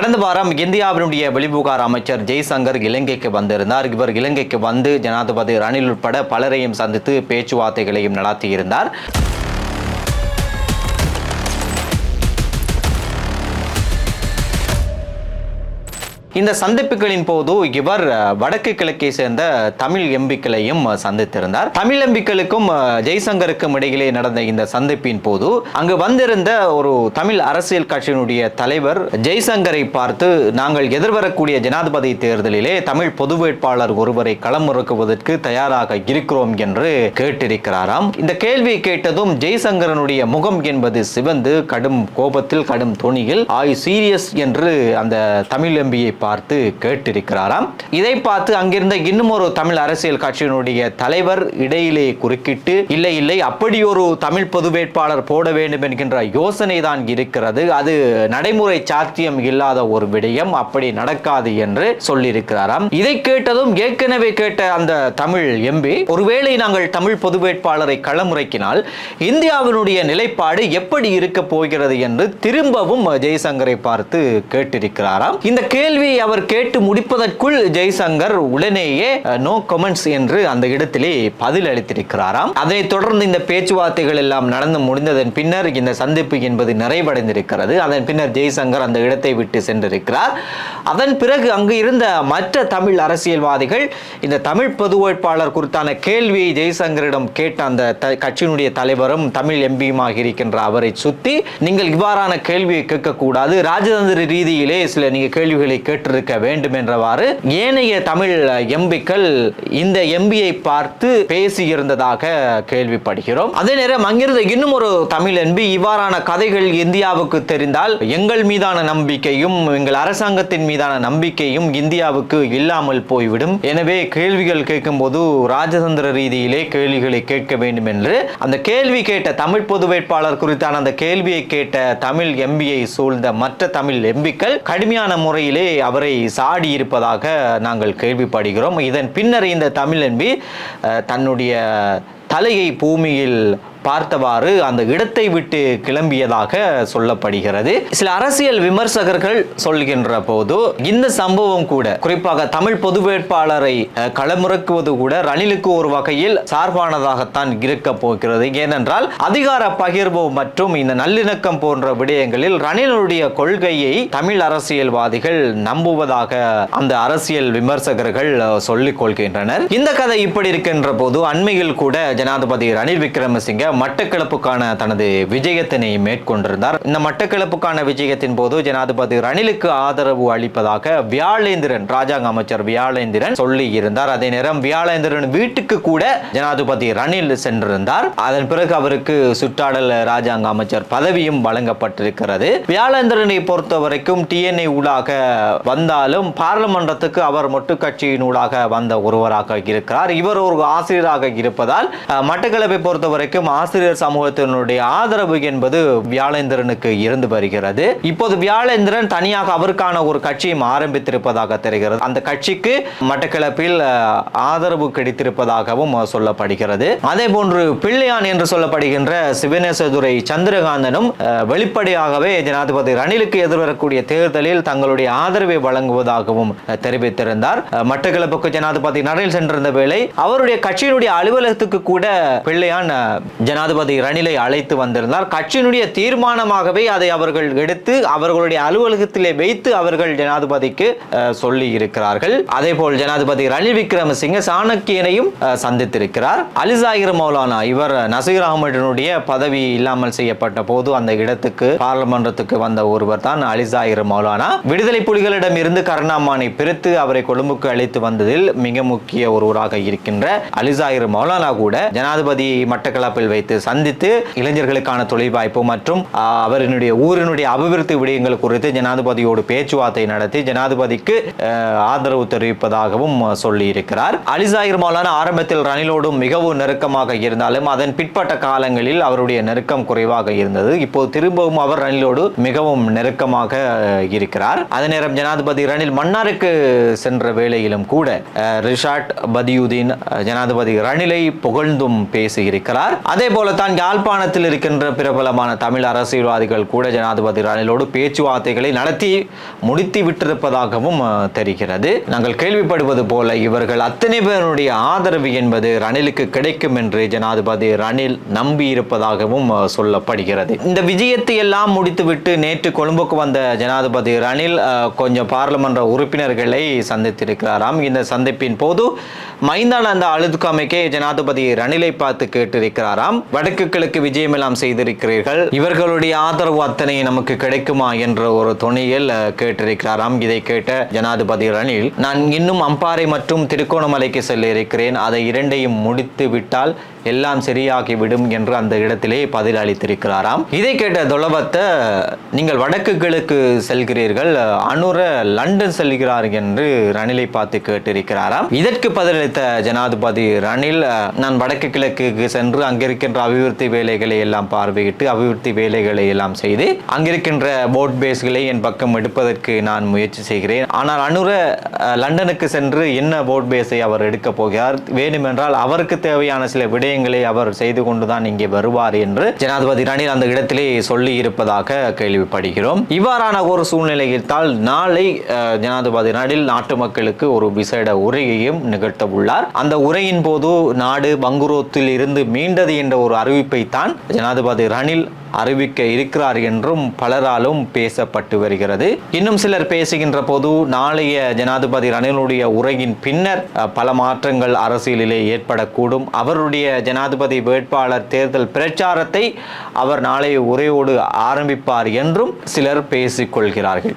கடந்த வாரம் இந்தியாவினுடைய வெளிவிவகார அமைச்சர் ஜெய்சங்கர் இலங்கைக்கு வந்திருந்தார். இவர் இலங்கைக்கு வந்து ஜனாதிபதி ரணில் உட்பட பலரையும் சந்தித்து பேச்சுவார்த்தைகளையும் நடத்தியிருந்தார். இந்த சந்திப்புகளின் போது இவர் வடக்கு கிழக்கை சேர்ந்த தமிழ் எம்பிக்களையும் சந்தித்திருந்தார். தமிழ் எம்பிக்களுக்கும் ஜெய்சங்கருக்கும் இடையிலே நடந்த இந்த சந்திப்பின் போது அங்கு வந்திருந்த ஒரு தமிழ் அரசியல் கட்சியினுடைய தலைவர் ஜெய்சங்கரை பார்த்து நாங்கள் எதிர்வரக்கூடிய ஜனாதிபதி தேர்தலிலே தமிழ் பொது வேட்பாளர் ஒருவரை களமிறக்குவதற்கு தயாராக இருக்கிறோம் என்று கேட்டிருக்கிறாராம். இந்த கேள்வியை கேட்டதும் ஜெய்சங்கரனுடைய முகம் என்பது சிவந்து கடும் கோபத்தில் கடும் துணியில் ஆய் சீரியஸ் என்று அந்த தமிழ் எம்பியை பார்த்து கேட்டிருக்கிறாராம். இதை பார்த்து அங்கிருந்த இன்னும் ஒரு தமிழ் அரசியல் கட்சியினுடைய தலைவர் இடையிலே குறுக்கிட்டு இல்லை இல்லை அப்படி ஒரு தமிழ் பொது வேட்பாளர் போட வேண்டும் என்கின்ற யோசனை தான் இருக்கிறது. அது நடைமுறை சாத்தியம் இல்லாத ஒரு விடயம். அப்படி நடக்காது என்று சொல்லியிருக்கிறாராம். இதை கேட்டதும் ஏற்கனவே கேட்ட அந்த தமிழ் எம்பி ஒருவேளை நாங்கள் தமிழ் பொது வேட்பாளரை களமுறைக்கினால் இந்தியாவினுடைய நிலைப்பாடு எப்படி இருக்க போகிறது? என்று திரும்பவும் ஜெய்சங்கரை பார்த்து கேட்டிருக்கிறாராம். இந்த கேள்வி கேள்வியை அவர் கேட்டு முடிப்பதற்குள் ஜெய்சங்கர் உடனேயே நோ கமெண்ட்ஸ் என்று அந்த இடத்திலே பதில் அளித்திருக்கிறாராம். அதனைத் தொடர்ந்து இந்த பேச்சுவார்த்தைகள் எல்லாம் நடந்து முடிந்ததன் பின்னர் இந்த சந்திப்பு என்பது நிறைவடைந்திருக்கிறது. அதன் பின்னர் ஜெய்சங்கர் அந்த இடத்தை விட்டு சென்றிருக்கிறார். அதன் பிறகு அங்கு இருந்த மற்ற தமிழ் அரசியல்வாதிகள் இந்த தமிழ் பொது வேட்பாளர் குறித்தான கேள்வியை ஜெய்சங்கரிடம் கேட்ட அந்த த- கட்சியினுடைய தலைவரும் தமிழ் எம்பியுமாக இருக்கின்ற அவரை சுத்தி நீங்கள் இவ்வாறான கேள்வியை கேட்கக்கூடாது. ராஜதந்திர ரீதியிலே சில நீங்க கேள்விகளை கேட்டிருக்க வேண்டும் என்றவாறு ஏனைய தமிழ் எம்பிக்கள் இந்த எம்பியை பார்த்து பேசியிருந்ததாக கேள்விப்படுகிறோம். அதே நேரம் அங்கிருந்த இன்னும் ஒரு தமிழ் எம்பி இவ்வாறான கதைகள் இந்தியாவுக்கு தெரிந்தால் எங்கள் மீதான நம்பிக்கையும் எங்கள் அரசாங்கத்தின் மீதான நம்பிக்கையும் இந்தியாவுக்கு இல்லாமல் போய்விடும். எனவே கேள்விகள் கேட்கும்போது ராஜதந்திர ரீதியிலே கேள்விகளை கேட்க வேண்டும் என்று அந்த கேள்வி கேட்ட தமிழ் பொது வேட்பாளர் குறித்தான அந்த கேள்வியை கேட்ட தமிழ் எம்பியை சூழ்ந்த மற்ற தமிழ் எம்பிக்கள் கடுமையான முறையிலே அவரை சாடி இருப்பதாக நாங்கள் கேள்விப்படுகிறோம். இதன் பின்னர் இந்த தமிழ் எம்பி தன்னுடைய தலையை பூமியில் பார்த்தவாறு அந்த இடத்தை விட்டு கிளம்பியதாக சொல்லப்படுகிறது. சில அரசியல் விமர்சகர்கள் சொல்கின்ற போது இந்த சம்பவம் கூட குறிப்பாக தமிழ் பொது வேட்பாளரை களமிறக்குவது கூட ரணிலுக்கு ஒரு வகையில் சார்பானதாகத்தான் இருக்க போகிறது. ஏனென்றால் அதிகார பகிர்வு மற்றும் இந்த நல்லிணக்கம் போன்ற விடயங்களில் ரணிலுடைய கொள்கையை தமிழ் அரசியல்வாதிகள் நம்புவதாக அந்த அரசியல் விமர்சகர்கள் சொல்லிக் கொள்கின்றனர். இந்த கதை இப்படி இருக்கின்ற போது அண்மையில் கூட ஜனாதிபதி ரணில் விக்ரமசிங்க மட்டக்களப்புக்கான தனது விஜயத்தினை மேற்கொண்டிருந்தார். இந்த மட்டக்களப்புக்கான விஜயத்தின் போது ஜனாதிபதி ரணிலுக்கு ஆதரவு அளிப்பதாக வியாழேந்திரன் ராஜாங்க அமைச்சர் வியாழேந்திரன் சொல்லி இருந்தார் அதே நேரம் வியாழேந்திரன் வீட்டுக்கு கூட ஜனாதிபதி ரணில் சென்றிருந்தார். அதன் பிறகு அவருக்கு சுற்றாடல் ராஜாங்க அமைச்சர் பதவியும் வழங்கப்பட்டிருக்கிறது. வியாழேந்திரனை பொறுத்த வரைக்கும் டிஎன்ஏ ஊடாக வந்தாலும் பாராளுமன்றத்துக்கு அவர் மொட்டு கட்சியின் ஊடாக வந்த ஒருவராக இருக்கிறார். இவர் ஒரு ஆசிரியராக இருப்பதால் மட்டக்களப்பை பொறுத்த வரைக்கும் ஆசிரியர் சமூகத்தினுடைய ஆதரவு என்பது வியாழேந்திரனுக்கு இருந்து வருகிறது. இப்போது வியாழேந்திரன் தனியாக அவருக்கான ஒரு கட்சியும் ஆரம்பித்திருப்பதாக தெரிகிறது. அந்த கட்சிக்கு மட்டக்களப்பில் ஆதரவு கிடைத்திருப்பதாகவும் சொல்லப்படுகிறது. அதே போன்று பிள்ளையான் என்று சொல்லப்படுகின்ற சிவனேசதுரை சந்திரகாந்தனும் வெளிப்படையாகவே ஜனாதிபதி ரணிலுக்கு எதிர்வரக்கூடிய தேர்தலில் தங்களுடைய ஆதரவை வழங்குவதாகவும் தெரிவித்திருந்தார். அஹ், மட்டக்களப்புக்கு ஜனாதிபதி ரணில் சென்றிருந்த வேளை அவருடைய கட்சியினுடைய அலுவலகத்துக்கு கூட பிள்ளையான் ஜனாதிபதி ரணிலை அழைத்து வந்திருந்தார். கட்சியினுடைய தீர்மானமாகவே அதை அவர்கள் எடுத்து அவர்களுடைய அலுவலகத்திலே வைத்து அவர்கள் ஜனாதிபதிக்கு சொல்லி இருக்கிறார்கள். அதே போல் ஜனாதிபதி ரணில் விக்ரமசிங்க சாணக்கியனையும் சந்தித்திருக்கிறார். அலிசாகிர் மௌலானா இவர் நசீர் அகமதினுடைய பதவி இல்லாமல் செய்யப்பட்ட போது அந்த இடத்துக்கு பாராளுமன்றத்துக்கு வந்த ஒருவர் தான் அலிசாகிர் மௌலானா. விடுதலை புலிகளிடம் இருந்து கருணாமானை பிரித்து அவரை கொழும்புக்கு அழைத்து வந்ததில் மிக முக்கிய ஒருவராக இருக்கின்ற அலிசாகிர் மௌலானா கூட ஜனாதிபதி மட்டக்களப்பில் வைத்து சந்தித்து இளைஞர்களுக்கான தொழில் வாய்ப்பு மற்றும் அவரினுடைய ஊரினுடைய அபிவிருத்தி விடயங்கள் குறித்து ஜனாதிபதியோடு பேச்சுவார்த்தை நடத்தி ஜனாதிபதிக்கு ஆதரவு தெரிவிப்பதாகவும் சொல்லியிருக்கிறார். அலிசாயிர் மௌலான ஆரம்பத்தில் ரணிலோடும் மிகவும் நெருக்கமாக இருந்தாலும் அதன் பிற்பட்ட காலங்களில் அவருடைய நெருக்கம் குறைவாக இருந்தது. இப்போது திரும்பவும் அவர் ரணிலோடு மிகவும் நெருக்கமாக இருக்கிறார். அதே நேரம் ஜனாதிபதி ரணில் மன்னாருக்கு சென்ற வேளையிலும் கூட ரிஷாட் பதியுதீன் ஜனாதிபதி ரணிலை புகழ்ந்தும் பேசியிருக்கிறார். அதே போலத்தான் யாழ்ப்பாணத்தில் இருக்கின்ற பிரபலமான தமிழ் அரசியல்வாதிகள் கூட ஜனாதிபதி ரணிலோடு பேச்சுவார்த்தைகளை நடத்தி முடித்து விட்டிருப்பதாகவும் தெரிகிறது. நாங்கள் கேள்விப்படுவது போல இவர்கள் அத்தனை பேருடைய ஆதரவு என்பது ரணிலுக்கு கிடைக்கும் என்று ஜனாதிபதி ரணில் நம்பி இருப்பதாகவும் சொல்லப்படுகிறது. இந்த விஜயத்தை எல்லாம் முடித்துவிட்டு நேற்று கொழும்புக்கு வந்த ஜனாதிபதி ரணில் கொஞ்சம் பாராளுமன்ற உறுப்பினர்களை சந்தித்திருக்கிறாராம். இந்த சந்திப்பின் போது மைந்தானந்த அழுதுக்காமைக்கே ஜனாதிபதி ரணிலை பார்த்து கேட்டிருக்கிறாராம். வடக்கு கிழக்கு விஜயம் எல்லாம் செய்திருக்கிறீர்கள். இவர்களுடைய ஆதரவு அத்தனை நமக்கு கிடைக்குமா என்ற ஒரு துணையில் கேட்டிருக்கிறாராம். இதை கேட்ட ஜனாதிபதி ரணில் நான் இன்னும் அம்பாறை மற்றும் திருகோணமலைக்கு செல்ல இருக்கிறேன். அதை இரண்டையும் முடித்து விட்டால் எல்லாம் சரியாகிவிடும் என்று அந்த இடத்திலே பதில் அளித்திருக்கிறாராம். இதை கேட்ட துளபத்தை நீங்கள் வடக்கு கிழக்கு செல்கிறீர்கள் அனுர லண்டன் செல்கிறார் என்று ரணிலை பார்த்து கேட்டிருக்கிறாராம். இதற்கு பதிலளித்த ஜனாதிபதி ரணில் நான் வடக்கு கிழக்குக்கு சென்று அங்கிருக்கின்ற அபிவிருத்தி வேலைகளை எல்லாம் பார்வையிட்டு அபிவிருத்தி வேலைகளை எல்லாம் செய்து அங்கிருக்கின்ற போட் பேஸ்களை என் பக்கம் எடுப்பதற்கு நான் முயற்சி செய்கிறேன். ஆனால் அனுர லண்டனுக்கு சென்று என்ன போட் பேஸை அவர் எடுக்க போகிறார்? வேண்டுமென்றால் அவருக்கு தேவையான சில விடை விஷயங்களை அவர் செய்து கொண்டுதான் இங்கே வருவார் என்று ஜனாதிபதி ரணில் அந்த இடத்திலே சொல்லி இருப்பதாக கேள்விப்படுகிறோம். இவ்வாறான ஒரு சூழ்நிலையில் நாளை ஜனாதிபதி ரணில் நாட்டு மக்களுக்கு ஒரு விசேட உரையையும் நிகழ்த்த உள்ளார். அந்த உரையின் போது நாடு பங்குரோத்தில் இருந்து மீண்டது என்ற ஒரு அறிவிப்பை தான் ஜனாதிபதி ரணில் அறிவிக்க இருக்கிறார் என்றும் பலராலும் பேசப்பட்டு வருகிறது. இன்னும் சிலர் பேசுகின்ற போது நாளைய ஜனாதிபதி ரணிலுடைய உரையின் பின்னர் பல மாற்றங்கள் அரசியலிலே ஏற்படக்கூடும். அவருடைய ஜனாதிபதி வேட்பாளர் தேர்தல் பிரச்சாரத்தை அவர் நாளைய உரையோடு ஆரம்பிப்பார் என்றும் சிலர் பேசிக்கொள்கிறார்கள்.